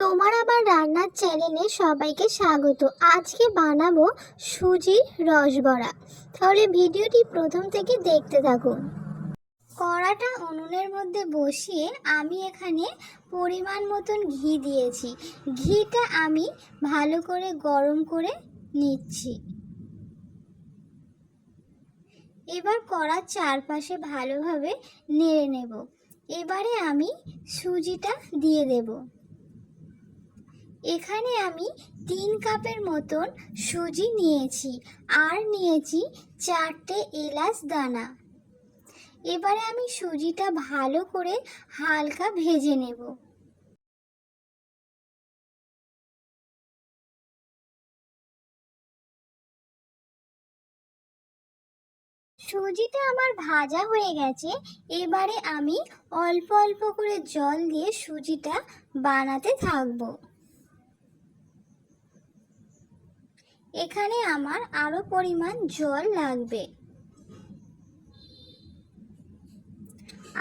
তোমার আবার রান্নার চ্যানেলে সবাইকে স্বাগত। আজকে বানাবো সুজির রসবড়া। তাহলে ভিডিওটি প্রথম থেকে দেখতে থাকুন। কড়াটা উনুনের মধ্যে বসিয়ে আমি এখানে পরিমাণ মতন ঘি দিয়েছি। ঘিটা আমি ভালো করে গরম করে নিচ্ছি। এবার কড়ার চারপাশে ভালোভাবে নেড়ে নেব। এবারে আমি সুজিটা দিয়ে দেবো। এখানে আমি তিন কাপের মতন সুজি নিয়েছি। আর নিয়েছি চারটে এলাচ দানা। এবারে আমি সুজিটা ভালো করে হালকা ভেজে নেব। সুজিটা আমার ভাজা হয়ে গেছে। এবারে আমি অল্প অল্প করে জল দিয়ে সুজিটা বানাতে থাকব। এখানে আমার আরও পরিমাণ জল লাগবে।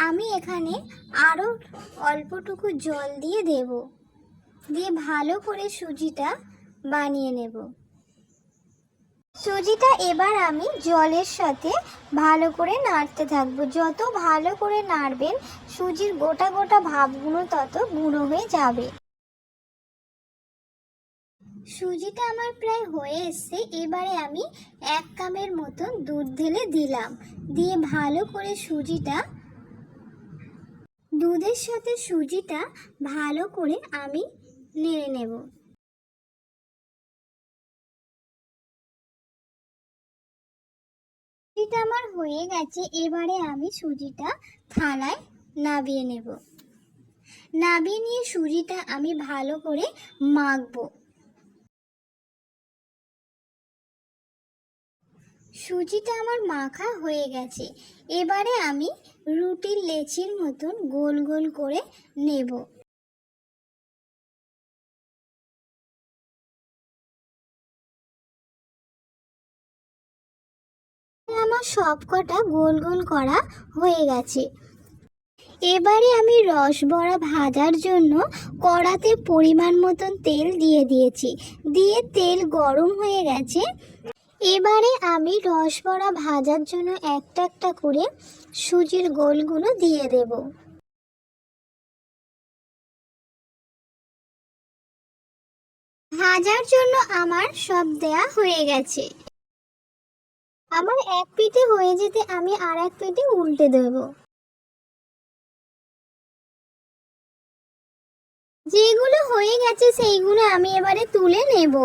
আমি এখানে আরও অল্পটুকু জল দিয়ে দেব। দিয়ে ভালো করে সুজিটা বানিয়ে নেব। সুজিটা এবার আমি জলের সাথে ভালো করে নাড়তে থাকব। যত ভালো করে নাড়বেন, সুজির গোটা গোটা ভাবগুলো তত গুঁড়ো হয়ে যাবে। সুজিটা আমার প্রায় হয়ে এসছে, এবারে আমি এক কাপের মতন দুধ ঢেলে দিলাম। দিয়ে ভালো করে সুজিটা, দুধের সাথে সুজিটা ভালো করে আমি নেড়ে নেব। সুজিটা আমার হয়ে গেছে, এবারে আমি সুজিটা থালায় নাবিয়ে নেব। নাবিয়ে নিয়ে সুজিটা আমি ভালো করে মাখবো। সুজিটা আমার মাখা হয়ে গেছে। এবারে আমি রুটির লেচির মতন গোল গোল করে নেব। আমার সব কটা গোল গোল করা হয়ে গেছে। এবারে আমি রস বড়া ভাজার জন্য কড়াতে পরিমাণ মতন তেল দিয়ে দিয়েছি। দিয়ে তেল গরম হয়ে গেছে। এবারে আমি রসবড়া ভাজার জন্য একটা একটা করে সুজির গোলগুলো দিয়ে দেব। ভাজার জন্য আমার সব দেয়া হয়ে গেছে। আমার এক পিঠে হয়ে যেতে আমি আর এক পিঠে উল্টে দেব। যেগুলো হয়ে গেছে সেইগুলো আমি এবারে তুলে নেব।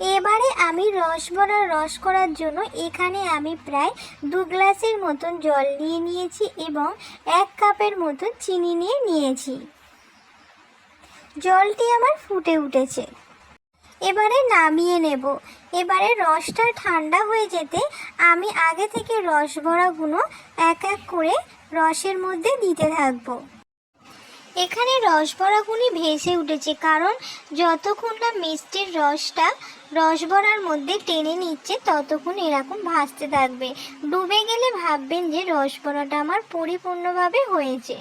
এবারে আমি রসবড়ার রস করার জন্য এখানে আমি প্রায় দু গ্লাসের মতন জল নিয়ে নিয়েছি এবং এক কাপের মতন চিনি নিয়ে নিয়েছি। জলটি আমার ফুটে উঠেছে। এবারে নামিয়ে নেব। এবারে রসটা ঠান্ডা হয়ে যেতে আমি আগে থেকে রস এক এক করে রসের মধ্যে দিতে থাকব। এখানে রসবড়াগুলি ভেসে উঠেছে, কারণ যতক্ষণ না মিষ্টির রসটা রসবড়ার মধ্যে টেনে নিচ্ছে, ততক্ষণ এরকম ভাসতে থাকবে। ডুবে গেলে ভাববেন যে রসবড়াটা আমার পরিপূর্ণভাবে হয়েছে।